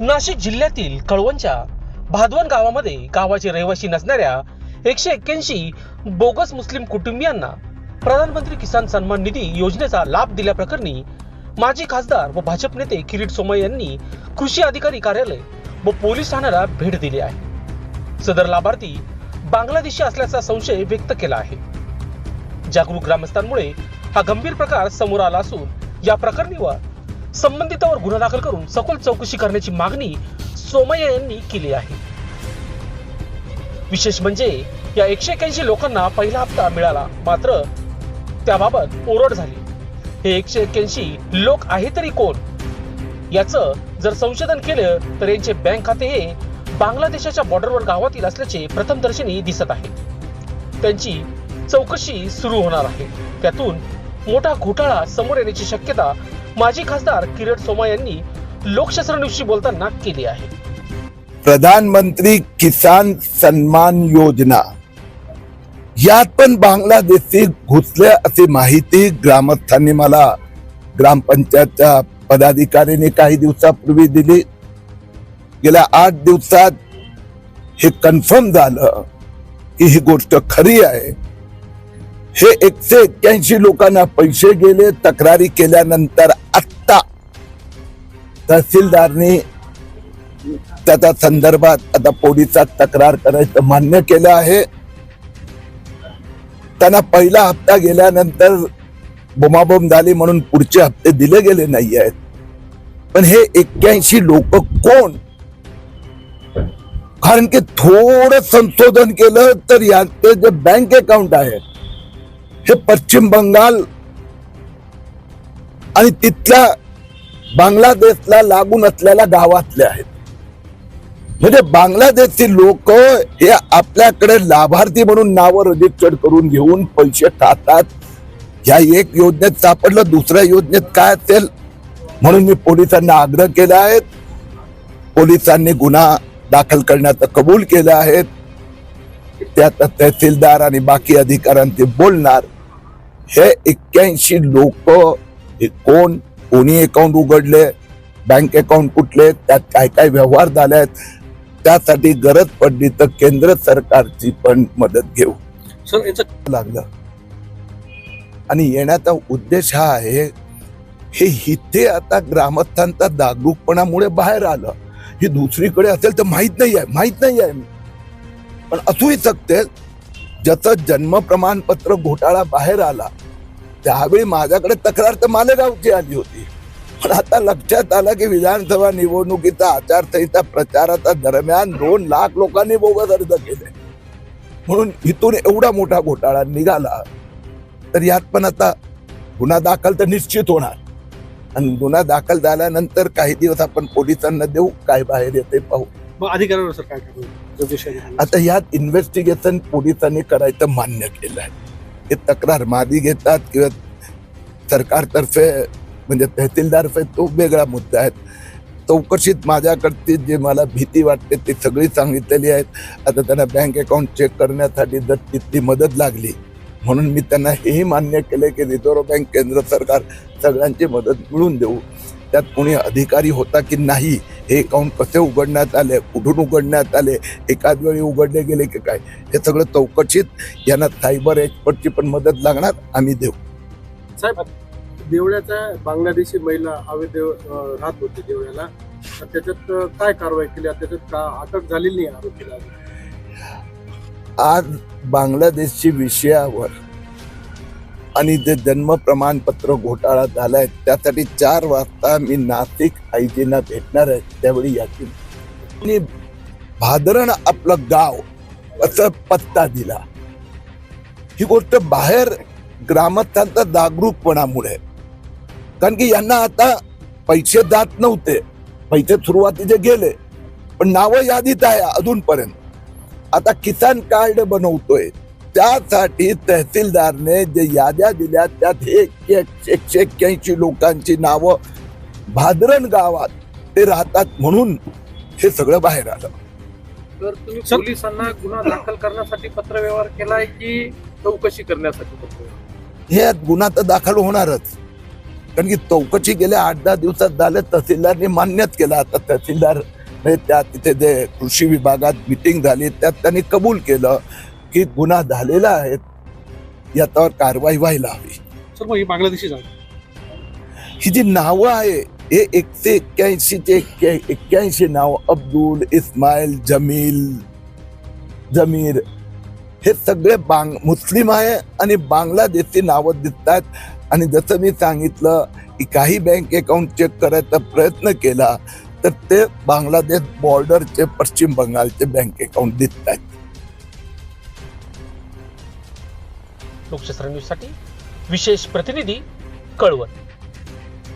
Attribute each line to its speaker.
Speaker 1: नाशिक जिल्ह्यातील कळवणच्या भादवन गावामध्ये गावाचे रहिवासी नसणाऱ्या एकशे एक्क्याऐंशी बोगस मुस्लिम कुटुंबियांना प्रधानमंत्री किसान सन्मान निधी योजनेचा लाभ दिल्याप्रकरणी माजी खासदार व भाजप नेते किरीट सोमय यांनी कृषी अधिकारी कार्यालय व पोलीस ठाण्याला भेट दिली आहे. सदर लाभार्थी बांगलादेशी असल्याचा संशय व्यक्त केला आहे. जागरूक ग्रामस्थांमुळे हा गंभीर प्रकार समोर आला असून या प्रकरणीवर संबंधितावर गुन्हा दाखल करून सखोल चौकशी करण्याची मागणी सोमय्या यांनी केली आहे. विशेष म्हणजे या एकशे एक्याऐंशी लोकांना पहिला हप्ता मिळाला मात्र त्याबाबत ओरड झाली. हे एकशे एक्क्याऐंशी लोक आहे तरी कोण? याचं जर संशोधन केलं तर यांचे बँक खाते हे बांगलादेशाच्या बॉर्डरवर गावातील असल्याचे प्रथमदर्शनी दिसत आहे. त्यांची चौकशी सुरू होणार आहे. त्यातून मोठा घोटाळा समोर येण्याची शक्यता माजी खासदार किरण सोमा यांनी लोकशास्त्र बोलताना केली आहे.
Speaker 2: प्रधानमंत्री किसान सन्मान योजना. यात पण बांगलादेशी घुसले अशी माहिती ग्रामस्थांनी मला. ग्रामपंचायतच्या पदाधिकाऱ्यांनी काही दिवसापूर्वी दिली. गेल्या आठ दिवसात हे कन्फर्म झालं की ही गोष्ट खरी आहे. हे एकशे एक्क्याऐंशी लोकांना पैसे गेले तक्रारी केल्यानंतर आत्ता तहसीलदारनी त्याच्या संदर्भात आता पोलिसात तक्रार करायचं मान्य केलं आहे. त्यांना पहिला हप्ता गेल्यानंतर बोमाबोम झाली म्हणून पुढचे हप्ते दिले गेले नाही आहेत. पण हे एक्क्याऐंशी लोक कोण? कारण की थोडं संशोधन केलं तर याचे जे बँक अकाउंट आहे हे पश्चिम बंगाल आणि तिथल्या बांगलादेशला लागून असलेल्या गावातले आहेत. म्हणजे बांगलादेशची लोक हे आपल्याकडे लाभार्थी म्हणून नावं रजिस्टर करून घेऊन पैसे खातात या एक योजनेत सापडलं दुसऱ्या योजनेत काय असेल? म्हणून मी पोलिसांना आग्रह केला आहे. पोलिसांनी गुन्हा दाखल करण्याचं कबूल केलं आहे. त्यात तहसीलदार आणि बाकी अधिकाऱ्यांचे बोलणार. हे एक्क्याऐंशी लोक हे कोण? कोणी अकाउंट उघडले? बँक अकाउंट कुठले? त्यात काय काय व्यवहार झाले आहेत त्यासाठी गरज पडली तर केंद्र सरकारची पण मदत घेऊ.
Speaker 1: सर याचं
Speaker 2: लागलं. आणि येण्याचा उद्देश हा आहे हे इथे आता ग्रामस्थांचा जागरूकपणामुळे बाहेर आलं. ही दुसरीकडे असेल तर माहीत नाही आहे माहीत नाही आहे पण असूही शकते ज्याचं जन्म प्रमाणपत्र घोटाळा बाहेर आला त्यावेळी माझ्याकडे तक्रार तर मालेगावची आली होती. पण आता लक्षात आलं की विधानसभा निवडणुकीचा आचारसंहिता प्रचाराचा दरम्यान दोन लाख लोकांनी बोगस अर्ज केले. म्हणून इथून एवढा मोठा घोटाळा निघाला तर यात पण आता गुन्हा दाखल तर निश्चित होणार. आणि गुन्हा दाखल झाल्यानंतर काही दिवस आपण पोलिसांना देऊ काय बाहेर येते पाहू.
Speaker 1: मग सर काय करणार?
Speaker 2: आता यात इन्व्हेस्टिगेशन पोलिसांनी करायचं मान्य केलं आहे हे तक्रार मादी घेतात किंवा सरकारतर्फे म्हणजे तहसीलदारफे तो वेगळा मुद्दा आहे. चौकशीत माझ्याकडची जे मला भीती वाटते ती सगळी सांगितलेली आहेत. आता त्यांना बँक अकाउंट चेक करण्यासाठी जर तिथली मदत लागली म्हणून मी त्यांना हेही मान्य केले की रिझर्व्ह बँक केंद्र सरकार सगळ्यांची मदत मिळून देऊ. त्यात कोणी अधिकारी होता की नाही हे अकाउंट कसे उघडण्यात आले? कुठून उघडण्यात आले? एकाच वेळी उघडले गेले की काय? हे सगळं चौकशीत यांना सायबर एक्सपर्टची पण मदत लागणार आम्ही देऊ.
Speaker 3: साहेब देवळ्याच्या बांगलादेशी महिला अवैध राहत होती देवळ्याला. त्याच्यात काय कारवाई केली? त्याच्यात का अटक झालेली नाही आरोपीला
Speaker 2: आज बांगलादेशची विषयावर आणि जे जन्म प्रमाणपत्र घोटाळा झालाय त्यासाठी चार वाजता मी नाशिक आयजीना भेटणार आहे त्यावेळी याची आणि भादरण आपलं गाव असं पत्ता दिला. ही गोष्ट बाहेर ग्रामस्थांचा जागरूकपणामुळे. कारण की यांना आता पैसे जात नव्हते. पैसे सुरुवातीचे गेले पण नावं यादीत आहे अजूनपर्यंत. आता किसान कार्ड बनवतोय. त्यासाठी तहसीलदारने जे याद्या दिल्या त्यात हे एकशे एक्क्याऐंशी लोकांची नावं भादरण गावात ते राहतात म्हणून हे सगळं बाहेर आलं.
Speaker 3: तर तुम्ही पोलिसांना गुन्हा दाखल करण्यासाठी पत्रव्यवहार केलाय की चौकशी करण्यासाठी
Speaker 2: हे गुन्हा तर दाखल होणारच. कारण की चौकशी गेल्या आठ दहा दिवसात झालं तहसीलदारने मान्यच केलं. आता तहसीलदार त्या तिथे जे कृषी विभागात मिटिंग झाली त्यात त्यांनी कबूल केलं. की गुन्हा झालेला आहे याच्यावर कारवाई व्हायला हवी.
Speaker 3: सर मग ही बांगलादेशी
Speaker 2: ही जी नावं आहे हे एकशे एक्क्याऐंशी चे एक्क्याऐंशी नाव अब्दुल इस्माईल जमील जमीर हे सगळे बांग मुस्लिम आहे आणि बांगलादेशी नावं दिसतात आणि जसं मी सांगितलं की काही बँक अकाउंट चेक करायचा प्रयत्न केला तर ते बांगलादेश बॉर्डरचे पश्चिम बंगालचे बँक अकाउंट दिसत
Speaker 1: लोकशास्त्र न्यूजसाठी विशेष प्रतिनिधी कळवण.